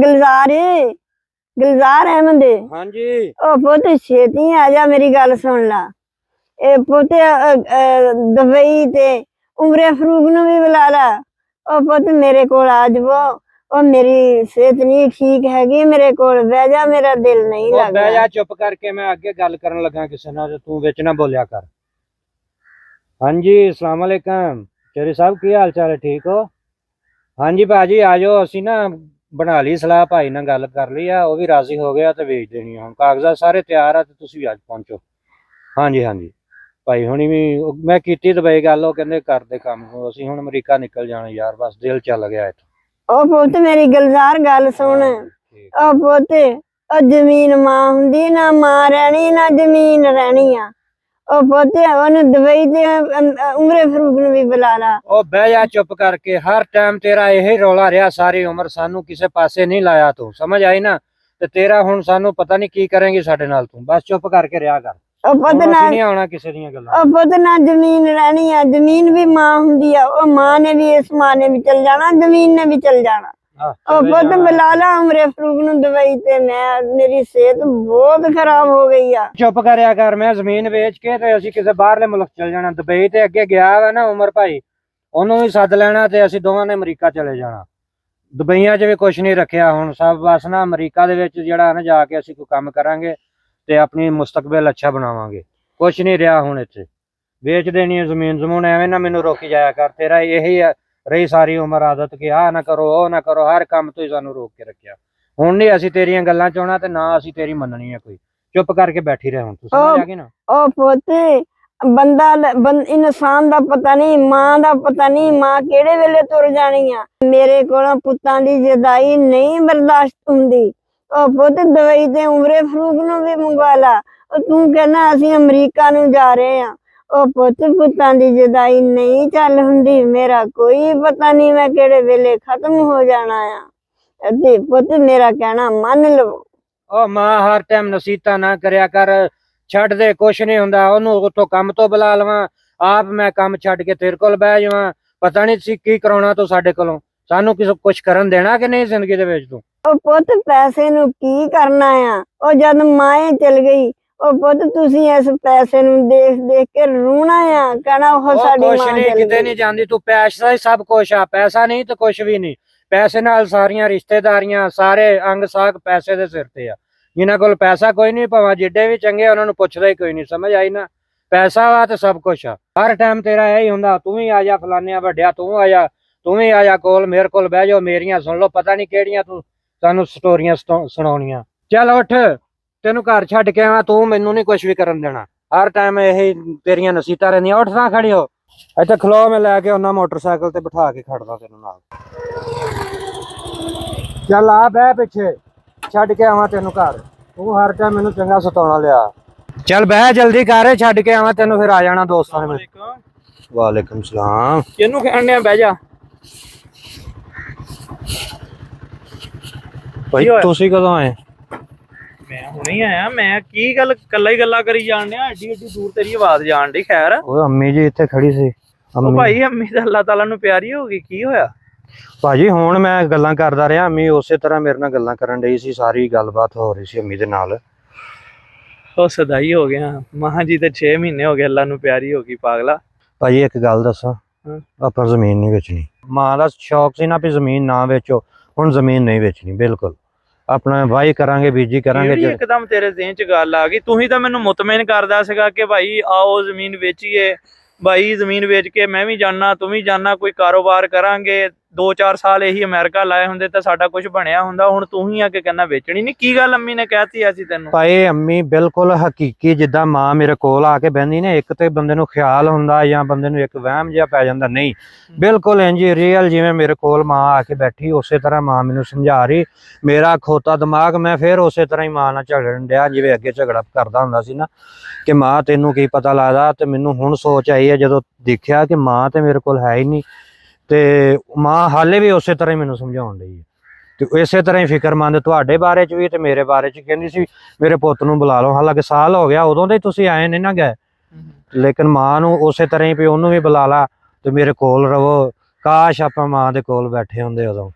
ਗੁਲਜ਼ਾਰ ਗੁਲਜ਼ਾਰ ਅਹਿਮਦ ਹਾਂਜੀ ਉਹ ਪੁੱਤ ਛੇਤੀ ਆ ਜਾ ਮੇਰੀ ਗੱਲ ਸੁਣ ਲਾ ਇਹ ਪੁੱਤ ਅ, ਅ, ਦੁਬਈ ਤੇ ਉਮਰੇ ਫਰੂਕ ਨੂੰ ਵੀ ਬੁਲਾ ਲਾ ਉਹ ਪੁੱਤ ਮੇਰੇ ਕੋਲ ਆ ਜਾਵੋ ਉਹ ਮੇਰੀ ਸਿਹਤ ਨਹੀਂ ਠੀਕ ਹੈਗੀ ਮੇਰੇ ਕੋਲ ਬਹਿ ਜਾ ਮੇਰਾ ਦਿਲ ਨਹੀਂ ਉਹ ਬਹਿ ਲੱਗਦਾ ਜਾ ਚੁੱਪ ਕਰਕੇ ਮੈਂ ਅੱਗੇ ਗੱਲ ਕਰਨ ਲੱਗਾ ਕਿਸੇ ਨਾਲ ਤੇ ਤੂੰ ਵਿੱਚ ਨਾ ਬੋਲਿਆ ਕਰ ਹਾਂਜੀ ਅਸਲਾਮ ਅਲੈਕਮ ਚੇਰੀ ਸਾਹਿਬ ਕੀ ਹਾਲ ਚਾਲ ਹੈ ਠੀਕ ਹੋ ਹਾਂਜੀ ਬਾਜੀ ਆ ਜਾਓ ਅਸੀਂ ਨਾ ਬਣਾ ਲਈ ਸਲਾਹ ਭਾਈ ਨਾਲ ਗੱਲ ਕਰ ਲਈ ਆ ਉਹ ਵੀ ਰਾਜ਼ੀ ਹੋ ਗਿਆ ਤੇ ਵੇਚ ਦੇਣੀ ਆ ਹੁਣ। ਕਾਗਜ਼ਾਤ ਸਾਰੇ ਤਿਆਰ ਆ ਤੇ ਤੁਸੀਂ ਵੀ ਅੱਜ ਪਹੁੰਚੋ। ਹਾਂਜੀ ਹਾਂਜੀ। ਭਾਈ ਹੁਣੀ ਵੀ ਮੈਂ ਕੀਤੀ ਦੁਬਈ ਗੱਲ ਉਹ ਕਹਿੰਦੇ ਕਰਦੇ ਕੰਮ। ਅਸੀਂ ਹੁਣ ਅਮਰੀਕਾ ਨਿਕਲ ਜਾਣਾ ਯਾਰ ਬਸ ਦਿਲ ਚੱਲ ਗਿਆ ਇੱਥੇ। ਉਹ ਪੁੱਤ ਮੇਰੀ ਗੁਲਜ਼ਾਰ ਗੱਲ ਸੁਣ। ਉਹ ਪੁੱਤ ਉਹ ਜ਼ਮੀਨ ਮਾਂ ਹੁੰਦੀ ਨਾ ਮਾਂ ਰਹਿਣੀ ਨਾ ਜ਼ਮੀਨ ਰਹਿਣੀ ਆ। ਉਹ ਪੁੱਤ ਉਹਨੂੰ ਅਮ, ਅ, ਉਮਰੇ ਫਰੂਕ ਨੂੰ ਵੀ ਬੁਲਾ ਲਾ ਉਹ ਬਹਿ ਜਾ ਚੁੱਪ ਕਰਕੇ ਹਰ ਟਾਈਮ ਤੇਰਾ ਇਹੀ ਰੌਲਾ ਰਿਹਾ ਸਾਰੀ ਉਮਰ ਸਾਨੂੰ ਕਿਸੇ ਪਾਸੇ ਨਹੀਂ ਲਾਇਆ ਤੂੰ। ਸਮਝ ਆਈ ਨਾ? ਤੇ ਤੇਰਾ ਹੁਣ ਸਾਨੂੰ ਪਤਾ ਨਹੀਂ ਕੀ ਕਰੇਂਗੀ ਸਾਡੇ ਨਾਲ ਤੂੰ। ਬਸ ਚੁੱਪ ਕਰਕੇ ਰਿਹਾ ਕਰ। ਉਹ ਪੁੱਤ ਨਾ ਨਹੀਂ ਆਉਣਾ ਕਿਸੇ ਦੀਆਂ ਗੱਲਾਂ। ਉਹ ਪੁੱਤ ਨਾ ਜ਼ਮੀਨ ਰਹਿਣੀ ਆ ਜ਼ਮੀਨ ਵੀ ਮਾਂ ਹੁੰਦੀ ਆ। ਉਹ ਮਾਂ ਨੇ ਵੀ ਇਸ ਮਾਂ ਨੇ ਵੀ ਚਲ ਜਾਣਾ ਜ਼ਮੀਨ ਨੇ ਵੀ ਚਲ ਜਾਣਾ। ਉਹ ਜਾਣਾ। ਬੁਲਾ ਲਾ ਉਮਰੇ ਫਰੂਕ ਨੂੰ ਦੁਬਈ ਤੇ ਮੈਂ ਮੇਰੀ ਸਿਹਤ ਬਹੁਤ ਖਰਾਬ ਹੋ ਗਈ ਆ। ਚੁੱਪ ਕਰਿਆ ਕਰ ਮੈਂ ਜ਼ਮੀਨ ਵੇਚ ਕੇ ਤੇ ਅਸੀਂ ਕਿਸੇ ਬਾਹਰਲੇ ਮੁਲਕ ਚਲ ਜਾਣਾ। ਦੁਬਈ ਤੇ ਅੱਗੇ ਗਿਆ ਵਾ ਨਾ ਉਮਰ ਭਾਈ ਉਹਨੂੰ ਵੀ ਸੱਦ ਲੈਣਾ ਤੇ ਅਸੀਂ ਦੋਵਾਂ ਨੇ ਅਮਰੀਕਾ ਚਲੇ ਜਾਣਾ। ਦੁਬਈਆਂ 'ਚ ਵੀ ਕੁਝ ਨਹੀਂ ਰੱਖਿਆ ਹੁਣ ਸਭ ਬਸ ਨਾ ਅਮਰੀਕਾ ਦੇ ਵਿੱਚ ਜਿਹੜਾ ਨਾ ਜਾ ਕੇ ਅਸੀਂ ਕੋਈ ਕੰਮ ਕਰਾਂਗੇ ਤੇ ਆਪਣੀ ਮੁਸਤਕਬਲ ਅੱਛਾ ਬਣਾਵਾਂਗੇ। ਕੁਝ ਨਹੀਂ ਰਿਹਾ ਹੁਣ ਇੱਥੇ। ਵੇਚ ਦੇਣੀ ਹੈ ਜ਼ਮੀਨ ਜ਼ਮੂਨ ਐਵੇਂ ਨਾ ਮੈਨੂੰ ਰੋਕੀ ਜਾਇਆ ਕਰ ਤੇਰਾ ਇਹੀ ਆ- ਰਹੀ ਸਾਰੀ ਉਮਰ ਆਦਤ ਕਿ ਆਹ ਨਾ ਕਰੋ ਉਹ ਨਾ ਕਰੋ ਹਰ ਕੰਮ ਤੋਂ ਹੀ ਸਾਨੂੰ ਰੋਕ ਕੇ ਰੱਖਿਆ। ਹੁਣ ਨਹੀਂ ਅਸੀਂ ਤੇਰੀਆਂ ਗੱਲਾਂ ਚ ਆਉਣਾ ਤੇ ਨਾ ਅਸੀਂ ਤੇਰੀ ਮੰਨਣੀ ਹੈ ਕੋਈ। ਚੁੱਪ ਕਰਕੇ ਬੈਠੀ ਰਹਿ ਹੁਣ ਤੂੰ ਸਮਝ ਆ ਗਈ ਨਾ? ਉਹ ਪੁੱਤ ਬੰਦਾ ਇਨਸਾਨ ਦਾ ਪਤਾ ਨਹੀਂ ਮਾਂ ਦਾ ਪਤਾ ਨਹੀਂ ਮਾਂ ਕਿਹੜੇ ਵੇਲੇ ਤੁਰ ਜਾਣੀ ਆ? ਮੇਰੇ ਕੋਲੋਂ ਪੁੱਤਾਂ ਦੀ ਜਦਾਈ ਨਹੀਂ ਬਰਦਾਸ਼ਤ ਹੁੰਦੀ। ਉਹ ਪੁੱਤ ਦਵਾਈ ਤੇ ਉਮਰੇ ਫਰੂਕ ਨੂੰ ਵੀ ਮੰਗਵਾ ਲਾ। ਤੂੰ ਕਹਿੰਦਾ ਅਸੀਂ ਅਮਰੀਕਾ ਨੂੰ ਜਾ ਰਹੇ ਆ। ਉਹ ਪੁੱਤ ਪੁੱਤਾਂ ਦੀ ਜਦਾਈ ਨਹੀਂ ਚੱਲ ਹੁੰਦੀ ਮੇਰਾ ਕੋਈ ਪਤਾ ਨਹੀਂ ਮੈਂ ਕਿਹੜੇ ਵੇਲੇ ਖਤਮ ਹੋ ਜਾਣਾ ਆ। ਅਤੇ ਪੁੱਤ ਮੇਰਾ ਕਹਿਣਾ ਮੰਨ ਲਓ ਉਹ ਮਾਂ ਹਰ ਟਾਈਮ ਨਸੀਤਾ ਨਾ ਕਰਿਆ ਕਰ ਛੱਡ ਦੇ ਕੁਛ ਨਹੀਂ ਹੁੰਦਾ ਉਹਨੂੰ ਉੱਥੋਂ ਕੰਮ ਤੋਂ ਬੁਲਾ ਲਵਾਂ। ਆਪ ਮੈਂ ਕੰਮ ਛੱਡ ਕੇ ਤੇਰੇ ਕੋਲ ਬਹਿ ਜਾਵਾਂ। ਪਤਾ ਨਹੀਂ ਸੀ ਕੀ ਕਰਾਉਣਾ ਤੂੰ ਸਾਡੇ ਕੋਲੋਂ। ਸਾਨੂੰ ਕਿਸੇ ਕੁਝ ਕਰਨ ਦੇਣਾ ਕਿ ਨਹੀਂ ਜ਼ਿੰਦਗੀ ਦੇ ਵਿੱਚ ਤੂੰ? ਉਹ ਪੁੱਤ ਪੈਸੇ ਨੂੰ ਕੀ ਕਰਨਾ ਆ? ਉਹ ਜਦ ਮਾਏ ਚਲ ਗਈ ਉਹ ਪੁੱਤ ਤੁਸੀਂ ਇਸ ਪੈਸੇ ਨੂੰ ਦੇਖ ਦੇਖ ਕੇ ਰੋਣਾ ਆ ਕਹਿਣਾ ਉਹ ਉਹ ਸਾਡੀ ਕੁਛ ਮਾਂ ਨਹੀਂ ਚਲ ਕਿਤੇ ਗਈ। ਨਹੀਂ ਜਾਂਦੀ ਤੂੰ ਪੈਸਾ ਹੀ ਸਭ ਕੁਛ ਆ ਪੈਸਾ ਨਹੀਂ ਤੇ ਕੁਛ ਵੀ ਨਹੀਂ। ਪੈਸੇ ਨਾਲ ਸਾਰੀਆਂ ਰਿਸ਼ਤੇਦਾਰੀਆਂ ਸਾਰੇ ਅੰਗ ਸਾਖ ਪੈਸੇ ਦੇ ਸਿਰ ਤੇ ਆ। ਜਿਨ੍ਹਾਂ ਕੋਲ ਪੈਸਾ ਕੋਈ ਨਹੀਂ ਭਾਵੇਂ ਜਿੱਡੇ ਵੀ ਚੰਗੇ ਉਹਨਾਂ ਨੂੰ ਪੁੱਛਦਾ ਹੀ ਕੋਈ ਨਹੀਂ ਸਮਝ ਆਈ ਨਾ? ਪੈਸਾ ਵਾ ਤੇ ਸਭ ਕੁਛ ਆ। ਹਰ ਟਾਈਮ ਤੇਰਾ ਇਹ ਹੀ ਹੁੰਦਾ ਤੂੰ ਵੀ ਆ ਜਾ ਫਲਾਨਿਆ ਵੱਡਿਆ ਤੂੰ ਆ ਜਾ ਤੂੰ ਵੀ ਆ ਜਾ ਕੋਲ ਮੇਰੇ ਕੋਲ ਬਹਿ ਜਾ ਮੇਰੀਆਂ ਸੁਣ ਲਓ ਪਤਾ ਨਹੀਂ ਕਿਹੜੀਆਂ ਤੂੰ ਸਾਨੂੰ ਸਟੋਰੀਆਂ ਸੁਣਾ- ਸੁਣਾਉਣੀਆਂ। ਚੱਲ ਉੱਠ। ਤੈਨੂੰ ਘਰ ਛੱਡ ਕੇ ਆਵਾਂ ਤੂੰ ਮੈਨੂੰ ਨਹੀਂ ਕੁਝ ਵੀ ਕਰਨ ਦੇਣਾ। ਹਰ ਟਾਈਮ ਇਹ ਤੇਰੀਆਂ ਨਸੀਤਾਂ ਰਹਿੰਦੀਆਂ ਉੱਠ ਤਾਂ ਖੜੀ ਹੋ। ਇੱਥੇ ਖਲੋ ਮੈਂ ਲੈ ਕੇ ਉਹਨਾਂ ਮੋਟਰਸਾਈਕਲ ਤੇ ਬਿਠਾ ਕੇ ਖੜਦਾ ਤੈਨੂੰ ਨਾਲ। ਚੱਲ ਆ ਬਹਿ ਪਿੱਛੇ ਛੱਡ ਕੇ ਆਵਾਂ ਤੈਨੂੰ ਘਰ। ਤੂੰ ਹਰ ਟਾਈਮ ਮੈਨੂੰ ਚੰਗਾ ਸਤਾਉਣਾ ਲਿਆ। ਚੱਲ ਬਹਿ ਜਲਦੀ ਕਰ ਛੱਡ ਕੇ ਆਵਾਂ ਤੈਨੂੰ ਫਿਰ ਆ ਜਾਣਾ ਦੋਸਤਾਂ ਨੇ ਵਾਲੇਕੁਮ ਸਲਾਮ। ਕਿਹਨੂੰ ਕਹਿਣ ਡਿਆ ਬਹਿ ਜਾ। ਭਾਈ? ਤੁਸੀਂ ਕਦੋਂ ਆਏ? ਮੈਂ ਹੁਣੇ ਹੀ ਆਇਆ। ਮੈਂ ਕੀ ਗੱਲ ਕੱਲਾ ਹੀ ਗੱਲਾਂ ਕਰੀ ਜਾਣ ਡਿਆ? ਐਡੀ ਐਡੀ ਦੂਰ ਤੇਰੀ ਆਵਾਜ਼ ਜਾਣ ਡਈ ਖੈਰ। ਉਹ ਅੰਮੀ ਜੀ ਇੱਥੇ ਖੜੀ ਸੀ। ਉਹ ਅੰਮੀ ਭਾਈ ਅੰਮੀ ਤਾਂ ਅੱਲਾਹ ਤਾਲਾ ਨੂੰ ਪਿਆਰੀ ਹੋ ਗਈ। ਕੀ ਹੋਇਆ? ਭਾਜੀ ਹੁਣ ਮੈਂ ਗੱਲਾਂ ਕਰਦਾ ਰਿਹਾ। ਅੰਮੀ ਉਸੇ ਤਰ੍ਹਾਂ ਮੇਰੇ ਨਾਲ ਗੱਲਾਂ ਕਰਨ ਡਈ ਸੀ। ਸਾਰੀ ਗੱਲਬਾਤ ਹੋ ਰਹੀ ਸੀ ਅੰਮੀ ਦੇ ਨਾਲ। ਉਹ ਸਦਾਈ ਹੋ ਗਿਆ। ਮਹਾਂ ਜੀ ਤੇ 6 ਮਹੀਨੇ ਹੋ ਗਏ ਅੱਲਾ ਨੂੰ ਪਿਆਰੀ ਹੋ ਗਈ ਪਾਗਲਾ। ਭਾਜੀ ਇੱਕ ਗੱਲ ਦੱਸਾਂ। ਆਪਾਂ ਜ਼ਮੀਨ ਨਹੀਂ ਵੇਚਣੀ। ਮਾਂ ਦਾ ਸ਼ੌਕ ਸੀ ਨਾ ਵੀ ਜ਼ਮੀਨ ਨਾ ਵੇਚੋ। ਹੁਣ ਜ਼ਮੀਨ ਨਹੀਂ ਵੇਚਣੀ ਬਿਲਕੁਲ। ਆਪਣਾ ਵਾਹੀ ਕਰਾਂਗੇ ਬੀਜੀ ਕਰਾਂਗੇ ਜਿਹੜੀ ਜੇ- ਇੱਕਦਮ ਤੇਰੇ ਜ਼ਿਹਨ 'ਚ ਗੱਲ ਆ ਗਈ। ਤੂੰ ਹੀ ਤਾਂ ਮੈਨੂੰ ਮੁਤਮਿਨ ਕਰਦਾ ਸੀਗਾ ਕਿ ਭਾਈ ਆਓ ਜ਼ਮੀਨ ਵੇਚੀਏ। ਭਾਈ ਜ਼ਮੀਨ ਵੇਚ ਕੇ ਮੈਂ ਵੀ ਜਾਣਾ ਤੂੰ ਵੀ ਜਾਣਾ ਕੋਈ ਕਾਰੋਬਾਰ ਕਰਾਂਗੇ। 2-4 ਸਾਲ ਇਹੀ ਅਮਰੀਕਾ ਲਾਏ ਹੁੰਦੇ ਤਾਂ ਸਾਡਾ ਕੁਝ ਬਣਿਆ ਹੁੰਦਾ ਹੁਣ ਤੂੰ ਹੀ ਆ ਕੇ ਕਹਿੰਦਾ ਵੇਚਣੀ ਨਹੀਂ ਕੀ ਗੱਲ ਅੰਮੀ ਨੇ ਕਹਿਤੀ ਅਸੀਂ ਤੈਨੂੰ? ਭਾਈ ਅੰਮੀ ਬਿਲਕੁਲ ਹਕੀਕੀ ਜਿੱਦਾਂ ਮਾਂ ਮੇਰੇ ਕੋਲ ਆ ਕੇ ਬਹਿੰਦੀ ਨੇ ਇੱਕ ਤੇ ਬੰਦੇ ਨੂੰ ਖਿਆਲ ਹੁੰਦਾ ਜਾਂ ਬੰਦੇ ਨੂੰ ਇੱਕ ਵਹਿਮ ਜਿਹਾ ਪੈ ਜਾਂਦਾ ਨਹੀਂ। ਬਿਲਕੁਲ ਇੰਜ ਰੀਅਲ ਜਿਵੇਂ ਮੇਰੇ ਕੋਲ ਮਾਂ ਆ ਕੇ ਬੈਠੀ ਉਸੇ ਤਰ੍ਹਾਂ ਮਾਂ ਮੈਨੂੰ ਸਮਝਾ ਰਹੀ। ਮੇਰਾ ਖੋਤਾ ਦਿਮਾਗ ਮੈਂ ਫਿਰ ਉਸੇ ਤਰ੍ਹਾਂ ਹੀ ਮਾਂ ਨਾਲ ਝਗੜਨ ਡਿਆ ਜਿਵੇਂ ਅੱਗੇ ਝਗੜਾ ਕਰਦਾ ਹੁੰਦਾ ਸੀ ਨਾ ਕਿ ਮਾਂ ਤੈਨੂੰ ਕੀ ਪਤਾ ਲੱਗਦਾ ਤੇ ਮੈਨੂੰ ਹੁਣ ਸੋਚ ਆਈ ਹੈ ਜਦੋਂ ਦੇਖਿਆ ਕਿ ਮਾਂ ਤੇ ਮੇਰੇ ਕੋਲ ਹੈ ਹੀ ਨਹੀਂ। ਤੇ ਮਾਂ ਹਾਲੇ ਵੀ ਉਸੇ ਤਰ੍ਹਾਂ ਹੀ ਮੈਨੂੰ ਸਮਝਾਉਣ ਡਈ ਹੈ। ਤੇ ਇਸੇ ਤਰ੍ਹਾਂ ਹੀ ਫਿਕਰਮੰਦ ਤੁਹਾਡੇ ਬਾਰੇ ਚ ਵੀ ਤੇ ਮੇਰੇ ਬਾਰੇ ਚ ਕਹਿੰਦੀ ਸੀ ਮੇਰੇ ਪੁੱਤ ਨੂੰ ਬੁਲਾ ਲਓ। ਹਾਲਾਂਕਿ ਸਾਲ ਹੋ ਗਿਆ ਉਦੋਂ ਦੇ ਤੁਸੀਂ ਆਏ ਨਹੀਂ ਨਾ ਗਏ। ਲੇਕਿਨ ਮਾਂ ਨੂੰ ਉਸੇ ਤਰ੍ਹਾਂ ਹੀ ਵੀ ਉਹਨੂੰ ਵੀ ਬੁਲਾ ਲਾ ਤੇ ਮੇਰੇ ਕੋਲ ਰਵੋ। ਕਾਸ਼ ਆਪਾਂ ਮਾਂ ਦੇ ਕੋਲ ਬੈਠੇ ਹੁੰਦੇ ਉਦੋਂ।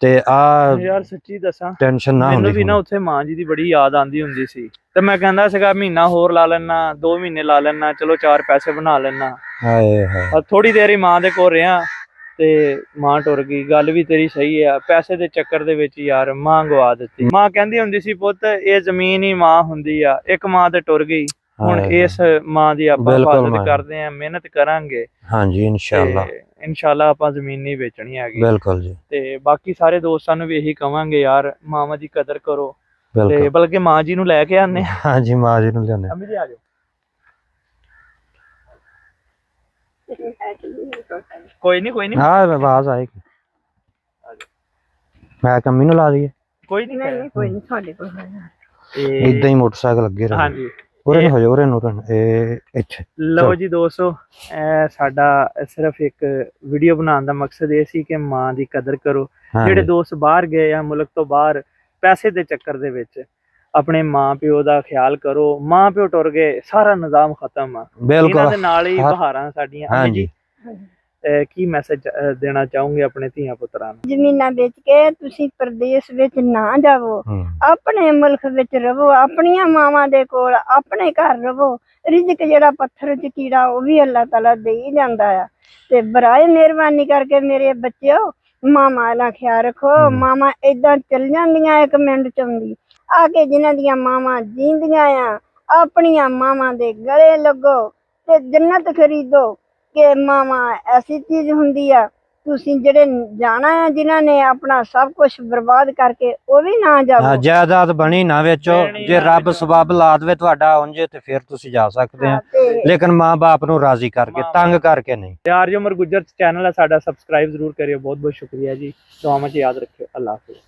ਤੇ ਆ ਯਾਰ ਸੱਚੀ ਦੱਸਾਂ ਟੈਨਸ਼ਨ ਨਾ ਮੈਨੂੰ ਵੀ ਨਾ ਉੱਥੇ ਮਾਂ ਜੀ ਦੀ ਬੜੀ ਯਾਦ ਆਂਦੀ ਹੁੰਦੀ ਸੀ। ਤੇ ਮੈਂ ਕਹਿੰਦਾ ਸੀਗਾ ਮਹੀਨਾ ਹੋਰ ਲਾ ਲੈਣਾ 2 ਮਹੀਨੇ ਲਾ ਲੈਣਾ ਚਲੋ ਚਾਰ ਪੈਸੇ ਬਣਾ ਲੈਣਾ ਹਾਏ ਹਾਏ। ਥੋੜੀ ਦੇਰ ਹੀ ਮਾਂ ਦੇ ਕੋਲ ਰਿਆਂ ਤੇ ਮਾਂ ਟੁਰ ਗਈ ਗੱਲ ਵੀ ਤੇਰੀ ਸਹੀ ਆ ਪੈਸੇ ਦੇ ਚੱਕਰ ਦੇ ਵਿੱਚ ਯਾਰ ਮਾਂ ਗਵਾ ਦਿੱਤੀ। ਮਾਂ ਕਹਿੰਦੀ ਹੁੰਦੀ ਸੀ ਪੁੱਤ ਇਹ ਜ਼ਮੀਨ ਹੀ ਮਾਂ ਹੁੰਦੀ ਆ ਇੱਕ ਮਾਂ ਤੇ ਟੁਰ ਗਈ। ਹੁਣ ਇਸ ਮਾਂ ਦੀ ਆਪਾਂ ਮਾਂ। ਕਰਦੇ ਆਂ ਮਿਹਨਤ ਕਰਾਂਗੇ। ਹਾਂਜੀ ਇਨਸ਼ਾਅੱਲਾ। ਇਨਸ਼ਾਅੱਲਾ ਆਪਾਂ ਜ਼ਮੀਨ ਨਹੀਂ ਵੇਚਣੀ ਹੈਗੀ। ਬਿਲਕੁਲ ਜੀ। ਤੇ ਬਾਕੀ ਸਾਰੇ ਦੋਸਤਾਂ ਨੂੰ ਵੀ ਇਹੀ ਕਵਾਂਗੇ ਯਾਰ ਮਾਵਾਂ ਦੀ ਕਦਰ ਕਰੋ। ਤੇ ਬਲਕਿ ਮਾਂ ਜੀ ਨੂੰ ਲੈ ਕੇ ਆਨੇ ਹਾਂਜੀ ਮਾਂ ਜੀ ਨੂੰ ਲਿਆਉਂਦੇ ਅੰਮੀ ਜੀ? ਆ ਜਾਓ ਕੋਈ ਨਹੀਂ ਕੋਈ ਨਹੀਂ ਹਾਂ ਆਵਾਜ਼ ਆਏਗੀ ਮੈਂ ਕੰਮੀ ਨੂੰ ਲਾ ਦਈਏ। ਕੋਈ ਨਹੀਂ ਨਹੀਂ ਕੋਈ ਨਹੀਂ ਸਾਡੇ ਕੋਲ ਇਦਾਂ ਹੀ ਮੋਟਰਸਾਈਕਲ ਲੱਗੇ ਰਹੇ। ਹਾਂਜੀ। ਉਰੇ ਨੂੰ ਹੋ ਜਾ ਉਰੇ ਨੂੰ ਇਹ ਇੱਥੇ। ਲਓ ਜੀ ਦੋਸਤੋ ਇਹ ਸਾਡਾ ਸਿਰਫ ਇੱਕ ਵੀਡੀਓ ਬਣਾਉਣ ਦਾ ਮਕਸਦ ਇਹ ਸੀ ਕਿ ਮਾਂ ਦੀ ਕਦਰ ਕਰੋ। ਜਿਹੜੇ ਦੋਸਤ ਬਾਹਰ ਗਏ ਆ ਮੁਲਕ ਤੋਂ ਬਾਹਰ ਪੈਸੇ ਦੇ ਚੱਕਰ ਦੇ ਵਿੱਚ ਆਪਣੇ ਮਾਂ ਪਿਓ ਦਾ ਖਿਆਲ ਕਰੋ ਮਾਂ ਪਿਓ ਟੁਰ ਗਏ ਸਾਰਾ ਨਿਜ਼ਾਮ ਖਤਮ ਆ। ਇਹਨਾਂ ਦੇ ਬਿਲਕੁਲ ਨਾਲ ਹੀ ਹਰ- ਬਹਾਰਾਂ ਸਾਡੀਆਂ ਹਾਂਜੀ। ਕੀ ਮੈਸੇਜ ਦੇਣਾ ਚਾਹੋਗੇ ਆਪਣੇ ਧੀਆਂ ਪੁੱਤਰਾਂ ਨੂੰ? ਜ਼ਮੀਨਾਂ ਵੇਚ ਕੇ ਤੁਸੀਂ ਪ੍ਰਦੇਸ਼ ਵਿੱਚ ਨਾ ਜਾਵੋ। ਆਪਣੇ ਮੁਲਕ ਵਿੱਚ ਰਵੋ ਆਪਣੀਆਂ ਮਾਵਾਂ ਦੇ ਕੋਲ ਆਪਣੇ ਘਰ ਰਵੋ। ਰਿਜ਼ਕ ਜਿਹੜਾ ਪੱਥਰ 'ਚ ਕੀੜਾ ਉਹ ਵੀ ਅੱਲਾਹ ਤਾਲਾ ਦੇ ਹੀ ਜਾਂਦਾ ਆ। ਤੇ ਬਰਾਏ ਮਿਹਰਬਾਨੀ ਕਰਕੇ ਮੇਰੇ ਬੱਚਿਓ ਮਾਮਾ ਦਾ ਖਿਆਲ ਰੱਖੋ। ਮਾਮਾ ਇਦਾਂ ਚੱਲ ਜਾਂਦੀਆਂ ਇੱਕ ਮਿੰਟ ਚ ਆਉਂਦੀ ਆ ਕੇ ਜਿਨ੍ਹਾਂ ਦੀਆਂ ਮਾਵਾਂ ਜੀਂਦੀਆਂ ਆ ਆਪਣੀਆਂ ਮਾਵਾਂ ਦੇ ਗਲੇ ਲੱਗੋ ਤੇ ਜੰਨਤ ਖਰੀਦੋ ਕਿ ਮਾਵਾਂ ਐਸੀ ਚੀਜ਼ ਹੁੰਦੀ ਆ ਤੁਸੀਂ ਜਿਹੜੇ ਜਾਣਾ ਆ ਜਿਨ੍ਹਾਂ ਨੇ ਆਪਣਾ ਸਭ ਕੁਝ ਬਰਬਾਦ ਕਰਕੇ ਉਹ ਵੀ ਨਾ ਹਾਂ ਜਾਵੋ ਜਾਇਦਾਦ ਬਣੀ ਨਾ ਵੇਚੋ ਜੇ ਰੱਬ। ਸਬਬ ਲਾ ਦੇਵੇ ਤੁਹਾਡਾ ਉਂਝੇ ਤੇ ਫਿਰ ਤੁਸੀਂ ਜਾ ਸਕਦੇ ਆ। ਲੇਕਿਨ ਮਾਂ-ਬਾਪ ਨੂੰ ਰਾਜ਼ੀ ਕਰਕੇ। ਤੰਗ ਕਰਕੇ ਨਹੀਂ। ਤੇ ਆਰਜੋ ਉਮਰ ਗੁੱਜਰ ਚੈਨਲ ਹੈ ਸਾਡਾ ਸਬਸਕ੍ਰਾਈਬ ਜ਼ਰੂਰ ਕਰਿਓ। ਬਹੁਤ ਬਹੁਤ ਸ਼ੁਕਰੀਆ ਜੀ। ਦੁਆਵਾਂ 'ਚ ਯਾਦ ਰੱਖਿਓ। ਅੱਲਾਹ ਹਾਫਿਜ਼।